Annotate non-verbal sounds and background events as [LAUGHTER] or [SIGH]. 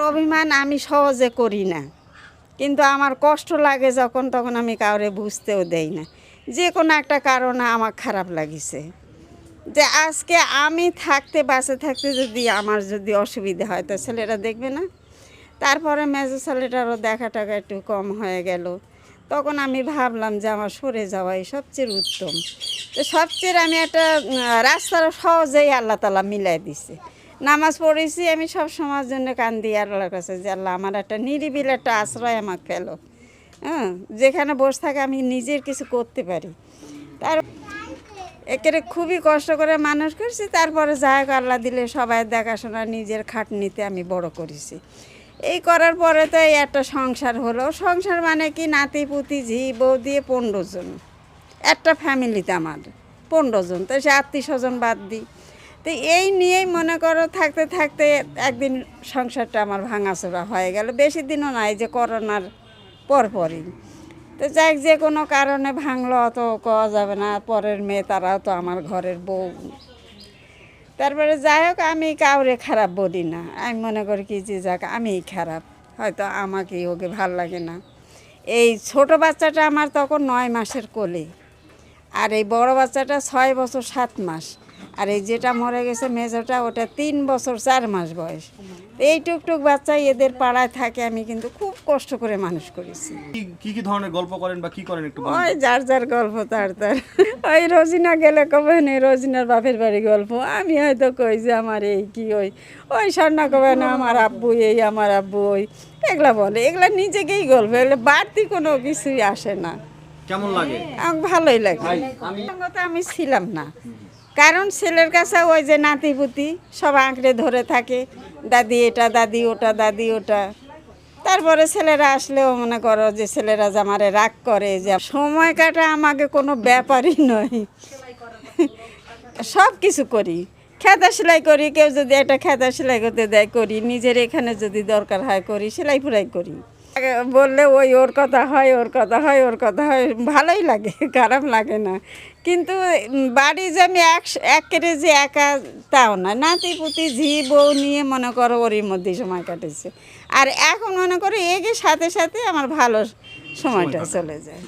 অভিমান আমি সহজে করি না। কিন্তু আমার কষ্ট লাগে যখন, তখন আমি কাউরে বুঝতেও দেই না। যে কোনো একটা কারণে আমার খারাপ লাগিছে। যে আজকে আমি থাকতে বাসে থাকতে যদি আমার যদি অসুবিধা হয়, তো ছেলেরা দেখবে না। তারপরে মেজো ছেলেটারও দেখা টাকা একটু কম হয়ে গেল। তখন আমি ভাবলাম যে আমার সরে যাওয়াই সবচেয়ে উত্তম। তো সবচেয়ে আমি একটা রাস্তার সহজেই আল্লাহ তালা মিলাই দিছে। নামাজ পড়েছি, আমি সব সময়ের জন্য কান্দি আল্লাহর কাছে যে আল্লাহ আমার একটা নিরিবিল একটা আশ্রয় আমাকে পেল। হ্যাঁ যেখানে বসে থাকে আমি নিজের কিছু করতে পারি। তার একেবারে খুবই কষ্ট করে মানুষ করছি, তারপরে যাই আল্লাহ দিলে সবাই দেখাশোনা নিজের খাটনিতে আমি বড় করেছি। এই করার পরে তো এই একটা সংসার হলো। সংসার মানে কি? নাতি, পুতি, ঝি, বউ দিয়ে পনেরো জন। একটা ফ্যামিলিতে আমার পনেরো জন। তো সে আত্মীয় স্বজন বাদ দিই। তো এই নিয়েই মনে করো থাকতে থাকতে একদিন সংসারটা আমার ভাঙাচোরা হয়ে গেল। বেশি দিনও নাই যে করোনার পরপরই। তো যাই যে কোনো কারণে ভাঙলো অত কওয়া যাবে না। পরের মেয়ে তারাও তো আমার ঘরের বউ। তারপরে যাই হোক, আমি কাউরে খারাপ বলি না। আমি মনে করি কি যে যাক, আমিই খারাপ। হয়তো আমাকেই ওকে ভালো লাগে না। এই ছোট বাচ্চাটা আমার তখন নয় মাসের কোলে। আর এই বড় বাচ্চাটা ছয় বছর সাত মাস। আর এই যেটা মরে গেছে মেজোটা ওটা তিন বছর চার মাস বয়স। এই টুকটুক বাচ্চা এদের পাড়ায় থাকে আমি কিন্তু খুব কষ্ট করে মানুষ করেছি। কি কি ধরনের গল্প করেন বা কি করেন একটু ওই যার যার গল্প তার তার। ওই রোজিনা গেলে কবে নেই রোজিনার বাপের বাড়ি গল্প। আমি হয়তো কই যে আমার এই কি ওই ওই স্বর্ণা কবে না আমার আব্বু এই আমার আব্বু ওই। এগুলা বলে এগুলা নিজেকেই গল্প এগুলো বাড়তি কোনো কিছুই আসে না। কেমন লাগে? ভালোই লাগে। আমি ছিলাম না। কারণ ছেলের কাছে ওই যে নাতিপুতি সব আঁকড়ে ধরে থাকে, দাদি, এটা দাদি, ওটা দাদি, ওটা। তারপরে ছেলেরা আসলেও মনে করো যে ছেলেরা যে আমারে রাগ করে যে, সময় কাটা আমাকে কোনো ব্যাপারই নয়। সব কিছু করি। খেতা সেলাই করি, কেউ যদি একটা খেতা সেলাই করতে দেয়, করি। নিজের এখানে যদি দরকার হয় করি, সেলাই ফুলাই করি। বললে ওই ওর কথা হয় ওর কথা হয় ওর কথা হয়। ভালোই লাগে [LAUGHS] খারাপ লাগে না। কিন্তু বাড়ি যে আমি এক একেরে যে একা তাও না। নাতি পুতি ঝি বউ নিয়ে মনে করো ওরই মধ্যেই সময় কাটেছে। আর এখন মনে করো এগে সাথে সাথে আমার ভালো সময়টা চলে যায়।